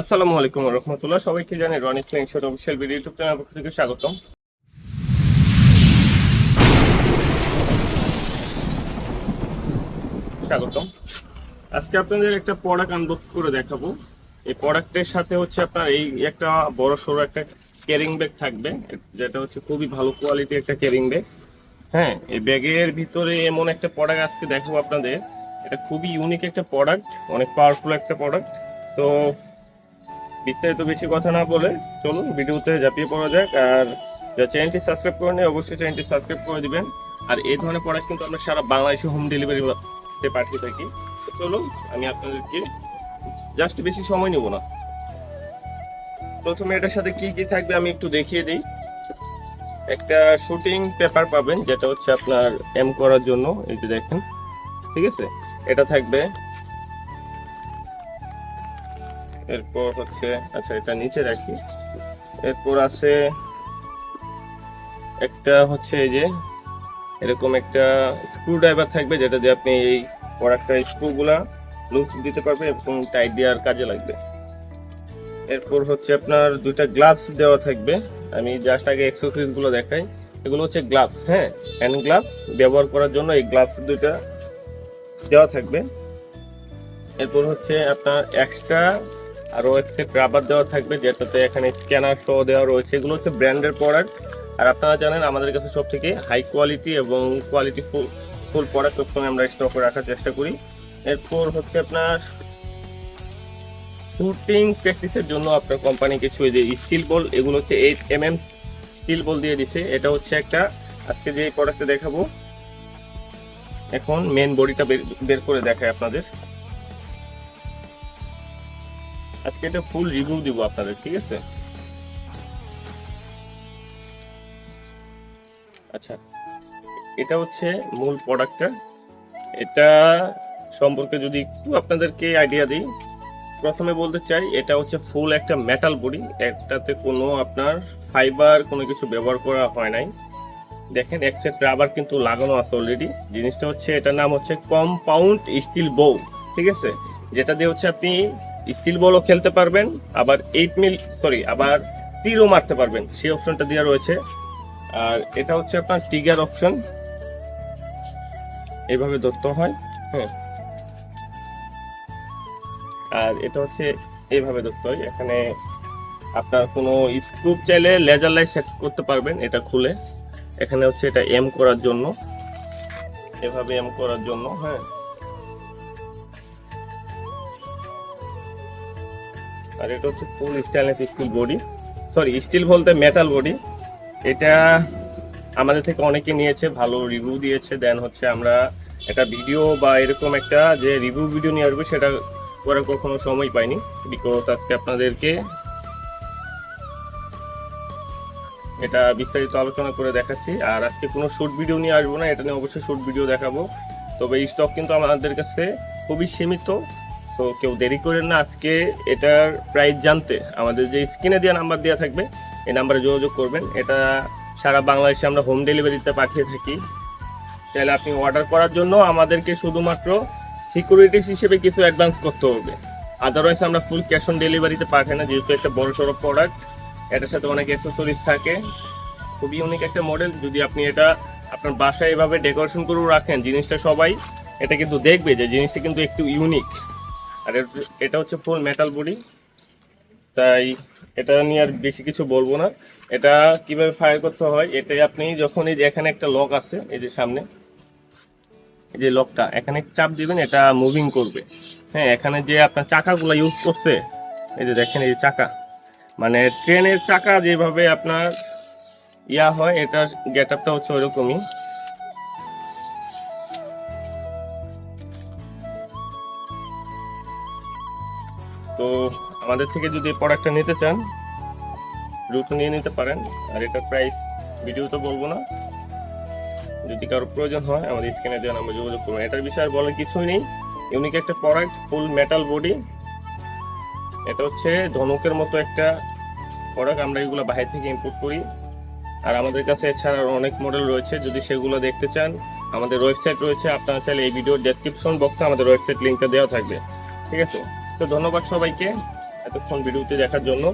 আসসালামু আলাইকুম রহমতুল্লাহ। সবাইকে জানাই রন ইসলাম শোট অফিসিয়াল ভিডিও ইউটিউব চ্যানেল পক্ষ থেকে স্বাগতম। স্বাগতম। আজকে আপনাদের একটা প্রোডাক্ট আনবক্স করে দেখাবো। এই প্রোডাক্টের সাথে হচ্ছে আপনার এই একটা বড় সড়ো একটা ক্যারিং ব্যাগ থাকবে, যেটা হচ্ছে খুবই ভালো কোয়ালিটি একটা ক্যারিং ব্যাগ হ্যাঁ এই ব্যাগের ভিতরে এমন একটা প্রোডাক্ট আজকে দেখাবো আপনাদের। এটা খুবই ইউনিক একটা প্রোডাক্ট অনেক পাওয়ারফুল একটা প্রোডাক্ট তো বিস্তারিত বেশি কথা না বলে চলুন ভিডিওতে ঝাঁপিয়ে পড়া যাক, আর যারা চ্যানেলটি সাবস্ক্রাইব করে করেন অবশ্যই চ্যানেলটি সাবস্ক্রাইব করে দিবেন। আর এই ধরনের প্রোডাক্ট কিন্তু আমরা সারা বাংলাদেশে হোম ডেলিভারিতে পাঠিয়ে থাকি। চলুন, আমি আপনাদেরকে জাস্ট বেশি সময় নেব না। প্রথমে এটার সাথে কি কি থাকবে আমি একটু দেখিয়ে দিই। একটা শুটিং পেপার পাবেন, যেটা হচ্ছে আপনার এম করার জন্য, এই যে দেখেন, ঠিক আছে? এটা থাকবে এরপর হচ্ছে আচ্ছা এটা নিচে রাখি। এরপর আছে একটা হচ্ছে এই যে, এরকম একটা স্ক্রু ড্রাইভার থাকবে, যেটা দিয়ে আপনি এই প্রোডাক্টটা স্ক্রুগুলা লুজ দিতে পারবে এবং টাইট দেওয়ার কাজে লাগবে। এরপর হচ্ছে আপনার দুইটা গ্লাভস দেওয়া থাকবে। আমি জাস্ট আগে এক্সেসরিজগুলো দেখাই। এগুলো হচ্ছে গ্লাভস হ্যাঁ? হ্যান্ড গ্লাভস ব্যবহার করার জন্য এই গ্লাভস দুইটা দেওয়া থাকবে। এরপর হচ্ছে আপনার এক্সট্রা আরও একটা রাবার দেওয়া থাকবে, যেটাতে এখানে স্ক্যানার সহ দেওয়া রয়েছে। এগুলো হচ্ছে ব্র্যান্ডের প্রোডাক্ট আর আপনারা জানেন, আমাদের কাছে সব থেকে হাই কোয়ালিটি এবং কোয়ালিটি ফুল ফুল প্রোডাক্ট সবসময় আমরা স্টকে রাখার চেষ্টা করি। এরপর হচ্ছে আপনার শুটিং প্র্যাকটিসের জন্য আপনার কোম্পানি কিছু যে স্টিল বল এগুলো হচ্ছে eight M M steel ball দিয়ে দিছে। এটা হচ্ছে একটা, আজকে যে প্রোডাক্টটা দেখাবো, এখন মেন বডিটা বের করে দেখায় আপনাদের। আজকে এটা ফুল রিভিউ দিব আপনাদের, ঠিক আছে? আচ্ছা এটা হচ্ছে মূল প্রোডাক্টটা এটা সম্পর্কে যদি একটু আপনাদেরকে আইডিয়া দিই, প্রথমে বলতে চাই, এটা হচ্ছে ফুল একটা মেটাল বডি একটাতে কোনো আপনার ফাইবার কোনো কিছু ব্যবহার করা হয় নাই। দেখেন, এক সেট রাবার কিন্তু লাগানো আছে অলরেডি জিনিসটা হচ্ছে, এটার নাম হচ্ছে কম্পাউন্ড স্টিল বউ ঠিক আছে? যেটা দিয়ে হচ্ছে আপনি স্টিল বলও খেলতে পারবেন, আবার এইট মিল সরি আবার তীরও মারতে পারবেন, সেই অপশনটা দেওয়া রয়েছে। আর এটা হচ্ছে আপনার টিগার অপশন এইভাবে ধরতে হয় হ্যাঁ। আর এটা হচ্ছে এইভাবে ধরতে হয়, এখানে আপনার কোনো স্ক্রুপ চাইলে লেজার লাইট সেট করতে পারবেন, এটা খুলে। এখানে হচ্ছে এটা এম করার জন্য, এভাবে এম করার জন্য হ্যাঁ। আর এটা হচ্ছে full stainless steel body sorry steel বলতে মেটাল বডি এটা আমাদের থেকে অনেকে নিয়েছে, ভালো রিভিউ দিয়েছে। দেন হচ্ছে আমরা একটা ভিডিও বা এরকম একটা যে রিভিউ ভিডিও নিয়ে আসবে, সেটা করার কখনো সময় পাইনি বিকজ আজকে আপনাদেরকে এটা বিস্তারিত আলোচনা করে দেখাচ্ছি। আর আজকে কোনো শুট ভিডিও নিয়ে আসব না, এটা নিয়ে অবশ্যই শুট ভিডিও দেখাবো। তবে এই স্টক কিন্তু আমাদের কাছে খুবই সীমিত। সো কেউ দেরি করেন না আজকে এটার প্রাইস জানতে। আমাদের যে স্ক্রিনে দেওয়া নাম্বার দেওয়া থাকবে, এই নাম্বারে যোগাযোগ করবেন। এটা সারা বাংলাদেশে আমরা হোম ডেলিভারিতে পাঠিয়ে থাকি। তাহলে আপনি অর্ডার করার জন্য আমাদেরকে শুধুমাত্র সিকিউরিটিস হিসেবে কিছু অ্যাডভান্স করতে হবে। আদারওয়াইজ আমরা ফুল ক্যাশ অন ডেলিভারিতে পাঠাই না, যেহেতু একটা বড় সড়ো প্রোডাক্ট এটার সাথে অনেক অ্যাক্সেসরিজ থাকে। খুবই ইউনিক একটা মডেল যদি আপনি এটা আপনার বাসায় এভাবে ডেকোরেশন করেও রাখেন, জিনিসটা সবাই এটা কিন্তু দেখবে যে জিনিসটা কিন্তু একটু ইউনিক আর এটা হচ্ছে ফুল মেটাল বডি তাই এটা নিয়ে আর বেশি কিছু বলব না। এটা কীভাবে ফায়ার করতে হয় এটাই আপনি যখন এই যে এখানে একটা লক আছে, এই যে সামনে, এই যে লকটা এখানে চাপ দিবেন, এটা মুভিং করবে। হ্যাঁ এখানে যে আপনার চাকাগুলো ইউজ করছে, এই যে দেখেন এই যে চাকা। মানে ট্রেনের চাকা যেভাবে আপনার ইয়া হয়, এটার গেট আপটা হচ্ছে ওইরকমই। তো আমাদের থেকে যদি প্রোডাক্টটা নিতে চান দ্রুত নিয়ে নিতে পারেন। আর এটার প্রাইস ভিডিও তো বলব না। যদি কারও প্রয়োজন হয়, আমাদের স্ক্রিনে দেওয়া নাম্বার যোগাযোগ করুন। এটার বিষয়ে আর বলার কিছুই নেই। ইউনিক একটা প্রোডাক্ট ফুল মেটাল বডি এটা হচ্ছে ধনুকের মতো একটা প্রোডাক্ট আমরা এগুলো বাইরে থেকে ইম্পোর্ট করি। আর আমাদের কাছে এছাড়া অনেক মডেল রয়েছে। যদি সেগুলো দেখতে চান, আমাদের ওয়েবসাইট রয়েছে। আপনারা চাইলে এই ভিডিওর ডেসক্রিপশন বক্সে আমাদের ওয়েবসাইট লিঙ্কটা দেওয়া থাকবে। ঠিক আছে? তো ধন্যবাদ সবাইকে এতক্ষণ ভিডিওতে দেখার জন্য।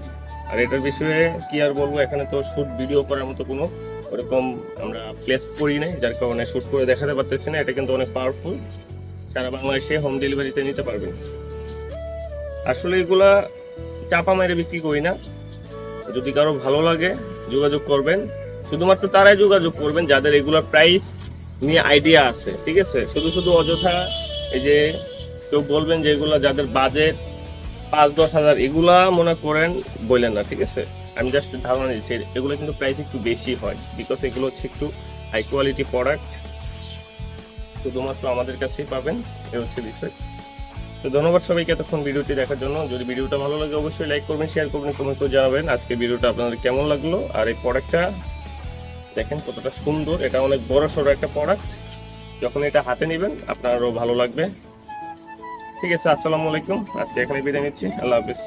আর এটার বিষয়ে কি আর বলব, এখানে তো শ্যুট ভিডিও করার মতো কোনো ওরকম আমরা প্লেস করি নাই, যার কারণে শ্যুট করে দেখাতে পারতেছি না। এটা কিন্তু অনেক পাওয়ারফুল সারা বাংলাদেশে হোম ডেলিভারিতে নিতে পারবেন। আসলে এগুলা চাপা মেরে বিক্রি করি না। যদি কারও ভালো লাগে, যোগাযোগ করবেন। শুধুমাত্র তারাই যোগাযোগ করবেন, যাদের এগুলোর প্রাইস নিয়ে আইডিয়া আছে, ঠিক আছে? শুধু শুধু অযথা এই যে কেউ বলবেন যে এগুলা যাদের বাজেট পাঁচ, দশ হাজার, এগুলা মনে করেন বললেন না, ঠিক আছে? আমি জাস্ট ধারণা দিচ্ছি, এগুলো কিন্তু প্রাইস একটু বেশি হয় বিকজ এগুলো হচ্ছে একটু হাই কোয়ালিটি প্রোডাক্ট শুধুমাত্র আমাদের কাছেই পাবেন, এ হচ্ছে বিষয়। তো ধন্যবাদ সবাইকে এতক্ষণ ভিডিওটি দেখার জন্য। যদি ভিডিওটা ভালো লাগে, অবশ্যই লাইক করবেন শেয়ার করবেন কমেন্ট করে জানাবেন। আজকে ভিডিওটা আপনাদের কেমন লাগল? আর এই প্রোডাক্টটা দেখেন কতটা সুন্দর। এটা অনেক বড় সড়ো একটা প্রোডাক্ট যখন এটা হাতে নেবেন, আপনারও ভালো লাগবে। ঠিক আছে আসসালামু আলাইকুম। আজকে এখানে বিদায় নিচ্ছি। আল্লাহ হাফিজ।